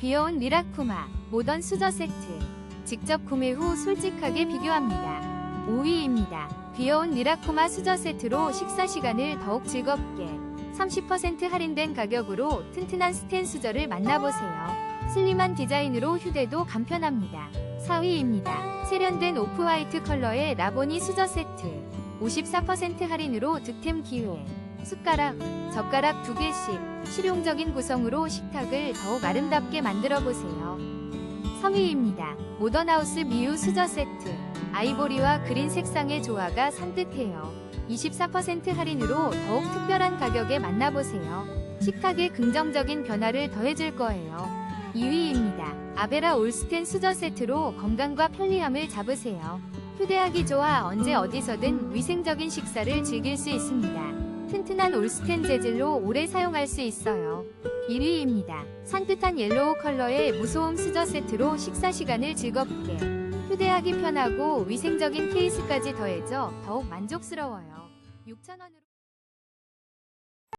귀여운 리라쿠마 모던 수저 세트. 직접 구매 후 솔직하게 비교합니다. 5위입니다. 귀여운 리라쿠마 수저 세트로 식사 시간을 더욱 즐겁게 30% 할인된 가격으로 튼튼한 스텐 수저를 만나보세요. 슬림한 디자인으로 휴대도 간편합니다. 4위입니다. 세련된 오프화이트 컬러의 라보니 수저 세트. 54% 할인으로 득템 기회. 숟가락, 젓가락 2개씩 실용적인 구성으로 식탁을 더욱 아름답게 만들어 보세요. 3위입니다. 모던하우스 미우 수저 세트. 아이보리와 그린 색상의 조화가 산뜻해요. 24% 할인으로 더욱 특별한 가격에 만나보세요. 식탁에 긍정적인 변화를 더해줄 거예요. 2위입니다. 아베라 올스텐 수저 세트로 건강과 편리함을 잡으세요. 휴대하기 좋아 언제 어디서든 위생적인 식사를 즐길 수 있습니다. 튼튼한 올스텐 재질로 오래 사용할 수 있어요. 1위입니다. 산뜻한 옐로우 컬러의 무소음 수저 세트로 식사 시간을 즐겁게 휴대하기 편하고 위생적인 케이스까지 더해져 더욱 만족스러워요. 6,000원으로